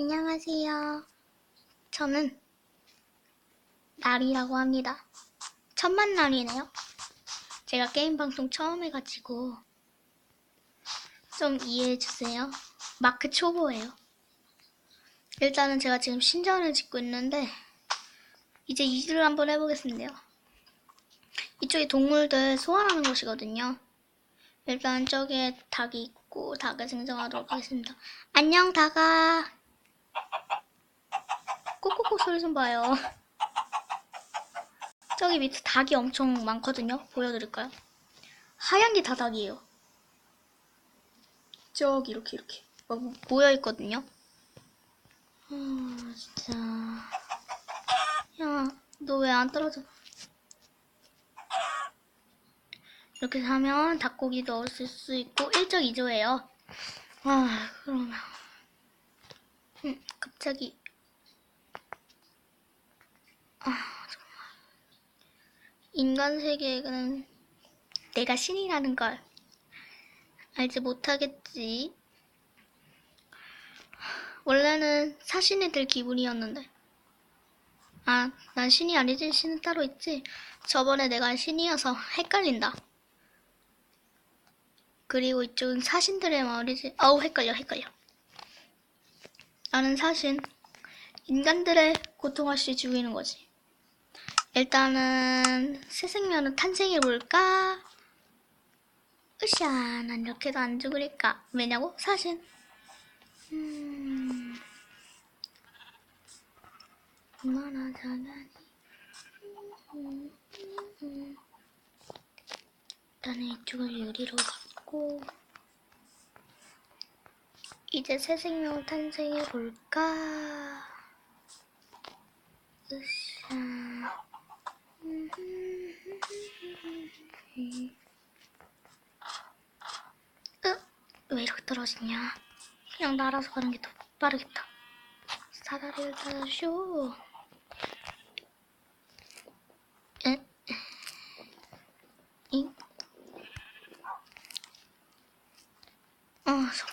안녕하세요. 저는 날이라고 합니다. 천만 날이네요. 제가 게임 방송 처음 해가지고 좀 이해해주세요. 마크 초보예요. 일단은 제가 지금 신전을 짓고 있는데 이제 이주를 한번 해보겠습니다. 이쪽에 동물들 소환하는 곳이거든요. 일단 저기에 닭이 있고 닭을 생성하도록 하겠습니다. 안녕 닭아. 꼬꼬꼬 소리 좀 봐요. 저기 밑에 닭이 엄청 많거든요. 보여드릴까요? 하얀 게 다 닭이에요. 저기 이렇게 이렇게 막 모여 있거든요. 아 진짜. 야, 너 왜 안 떨어져? 이렇게 하면 닭고기도 얻을 수 있고 일석이조예요. 아 그러면 음, 갑자기 아 정말 인간 세계에는 내가 신이라는 걸 알지 못하겠지. 원래는 사신이 될 기분이었는데 아, 난 신이 아니지. 신은 따로 있지. 저번에 내가 신이어서 헷갈린다. 그리고 이쪽은 사신들의 마을이지. 아우, 헷갈려, 헷갈려. 나는 사신. 인간들의 고통할 수 죽이는 거지. 일단은 새 생명은 탄생해볼까? 으쌰, 난 이렇게도 안 죽으니까. 왜냐고? 사신. 음... 얼마나 잘하니? 일단은 이쪽을 유리로 갖고 이제 새 생명 탄생해 볼까? 으쌰. 으, 왜 이렇게 떨어지냐? 그냥 날아서 가는 게 더 빠르겠다. 사다리를 타쇼. 에? 잉? 아, 정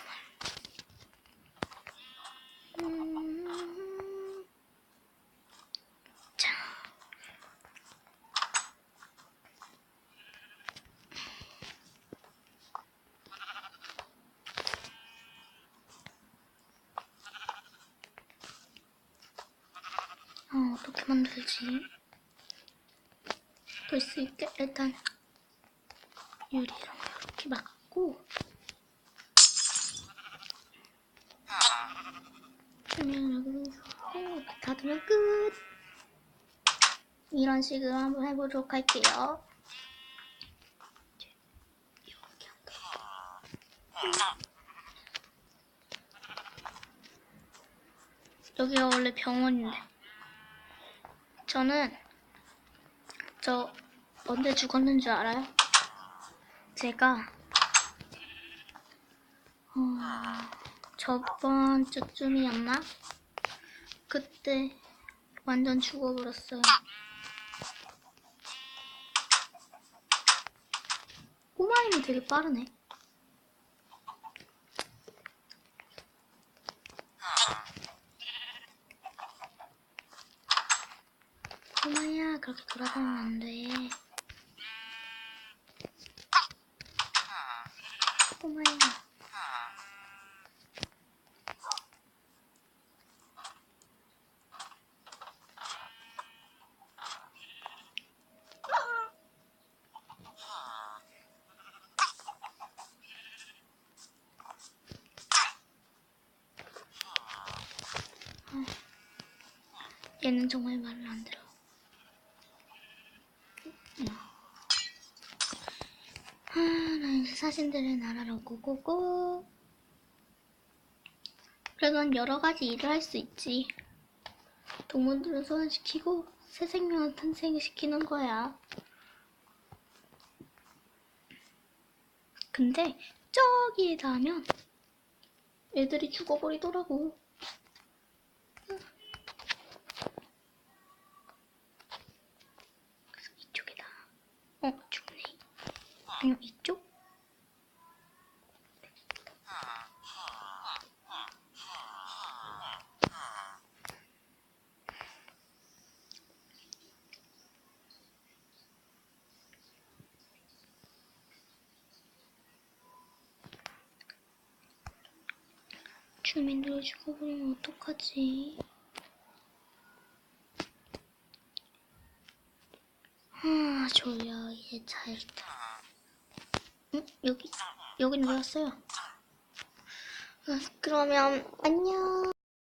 어, 어떻게 만들지? 볼 수 있게? 일단 유리로 이렇게 막고. 그러면 이렇게 닫으면 끝! 이런 식으로 한번 해보도록 할게요. 여기가 원래 병원인데 저는 저 언제 죽었는 줄 알아요? 제가 어, 저번 주쯤이었나? 그때 완전 죽어버렸어요. 꼬마임이 되게 빠르네. 꼬마야 그렇게 돌아다니면 안 돼. 꼬마야. 얘는 정말 말을 안 들어. 아, 나 이제 사신들의 나라로 고고고. 그래도 난 여러 가지 일을 할 수 있지. 동물들을 소환시키고 새 생명을 탄생시키는 거야. 근데 저기에 닿으면 애들이 죽어버리더라고. 아, 근육 있죠? 주민들 죽어버리면 어떡하지? 아, 졸려. 이제 자야겠다. 응? 여기, 여기 눌렀어요. 아, 그러면, 안녕.